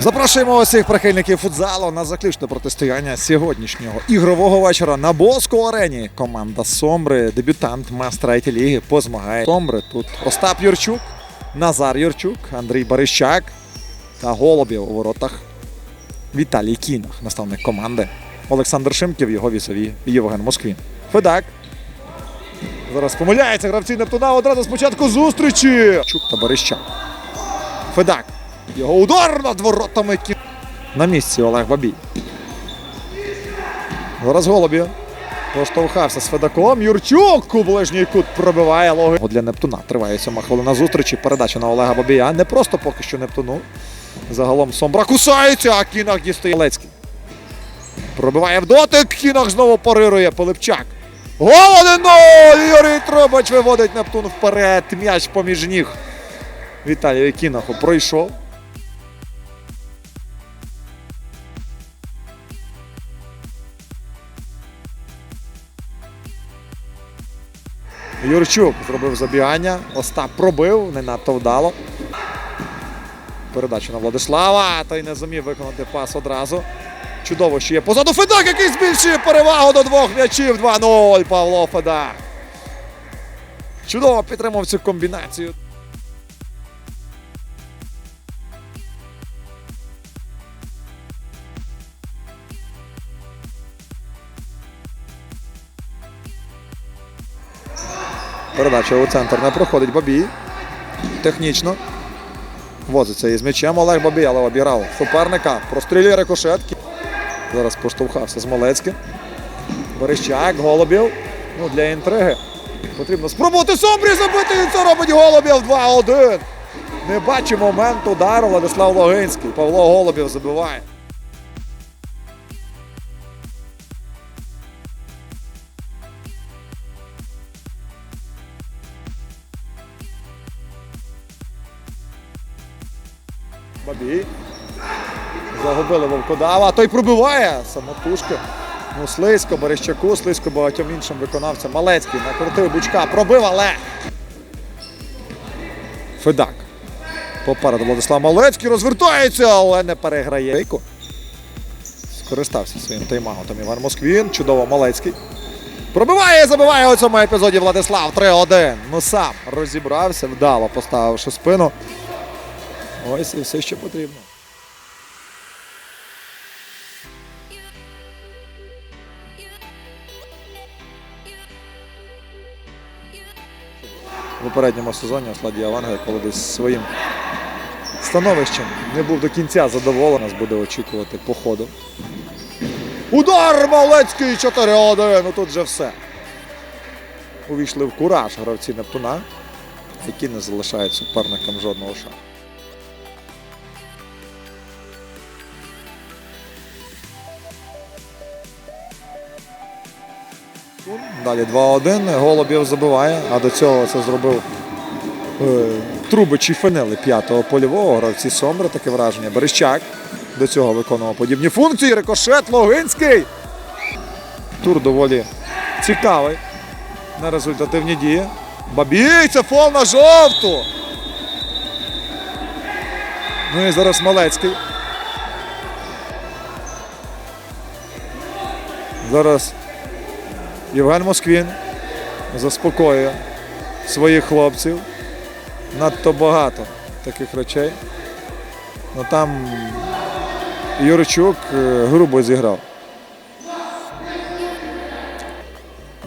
Запрошуємо усіх прихильників футзалу на заключне протистояння сьогоднішнього ігрового вечора на Боску арені. Команда Сомбри, дебютант мас третьої ліги, позмагає. Сомбри тут Остап Юрчук, Назар Юрчук, Андрій Барищак та Голубів у воротах. Віталій Кінах, наставник команди. Олександр Шимків, його вісові Євген Москвін. Федак. Зараз помиляється гравці Нептуна одразу спочатку зустрічі. Чук та Барищак. Федак. Його удар над воротами. На місці Олег Бабій. Зараз Голубів. Поштовхався з Федаком. Юрчук у ближній кут пробиває логи. Для Нептуна триває сьома хвилина зустрічі. Передача на Олега Бабія. Не просто поки що Нептуну. Загалом Сомбра кусається, а Кінах дістає Лецький. Пробиває в дотик. Кінах знову парирує Пилипчак. Гол 1-0! Юрій Трубач виводить Нептун вперед. М'яч поміж ніг. Віталію Кінаху пройшов. Юрчук зробив забігання. Остап пробив, не надто вдало. Передача на Владислава. Той не зумів виконати пас одразу. Чудово, що є позаду Федак, який збільшує перевагу до двох м'ячів. 2-0. Павло Федак. Чудово підтримав цю комбінацію. Передача у центр не проходить Бабій. Технічно. Возиться із м'ячем Олег Бабій, але обіграв суперника. Прострілює рикошетки. Зараз поштовхався Смолецький. Берещак, Голубів. Ну, для інтриги. Потрібно спробувати Сомбрі забити. І це робить Голубів 2-1. Не бачить момент удару Владислав Логинський. Павло Голубів забиває. Бабій. Загубили Вовкодава. Той пробиває самотужки. Ну, слизько, Берещаку, слизько багатьом іншим виконавцям. Малецький накрутив Бучка, пробив, але. Федак. Попереду Владислав Малецький розвертається, але не переграє. Скористався своїм тайм-аутом Іван Москвін. Чудово Малецький. Пробиває забиває у цьому епізоді Владислав 3-1. Ну сам розібрався, вдало поставивши спину. Ось і все, що потрібно. В попередньому сезоні Осладі Аванга, коли десь своїм становищем не був до кінця задоволений, нас буде очікувати по ходу. Удар Малецький 4-1. Ну тут вже все. Увійшли в кураж гравці Нептуна, які не залишають суперникам жодного шансу. Далі 2-1. Голубів забиває, а до цього це зробив е, Трубич і Фенели п'ятого польового. Гравці Сомбри, таке враження. Берещак до цього виконував подібні функції. Рикошет Логинський. Тур доволі цікавий на результативні дії. Бабій, це фол на жовту. Ну і зараз Малецький. Зараз Євген Москвін заспокоює своїх хлопців. Надто багато таких речей. Ну там Юрчук е, грубо зіграв.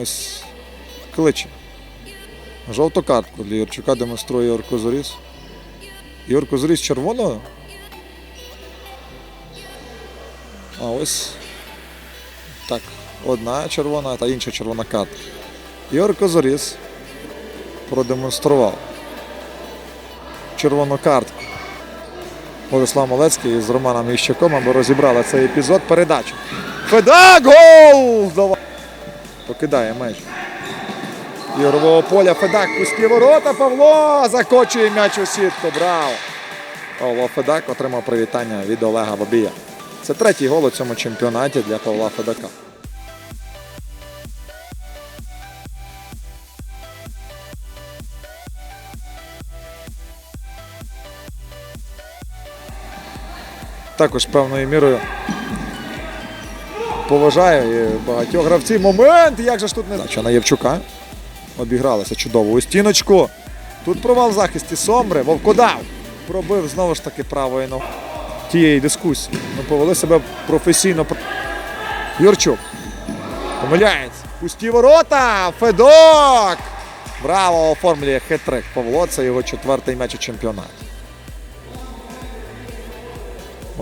Ось кличе. Жовту картку для Юрчука демонструє Ігор Козоріс. Ігор Козоріс червоного. А ось так. Одна червона та інша червона картка. Ігор Козоріс продемонстрував червону картку. Владислав Малецький з Романом Іщаком, аби розібрали цей епізод. Передача. Федак! Гол! Покидає меж. Ігрового поля Федак пусті ворота. Павло закочує м'яч у сітку. Браво! Павло Федак отримав привітання від Олега Бабія. Це третій гол у цьому чемпіонаті для Павла Федака. Також певною мірою поважаю багатьох гравців. Момент! Як же ж тут не Дача на Євчука. Обігралися чудово у стіночку. Тут провал в захисті Сомбри. Вовкодав пробив знову ж таки правою ногою тієї дискусії. Ми повели себе професійно. Юрчук. Помиляється. Пусті ворота. Федок. Браво! Оформлює хет-трик. Павло. Це його четвертий м'яч у чемпіонаті.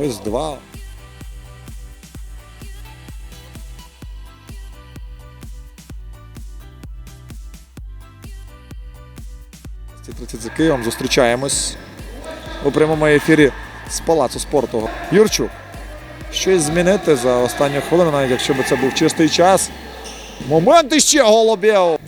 Ось два. Ці 30 за Києвом зустрічаємось у прямому ефірі з Палацу спорту. Юрчук. Щось змінити за останню хвилину, навіть якщо б це був чистий час. Момент іще Голубєв.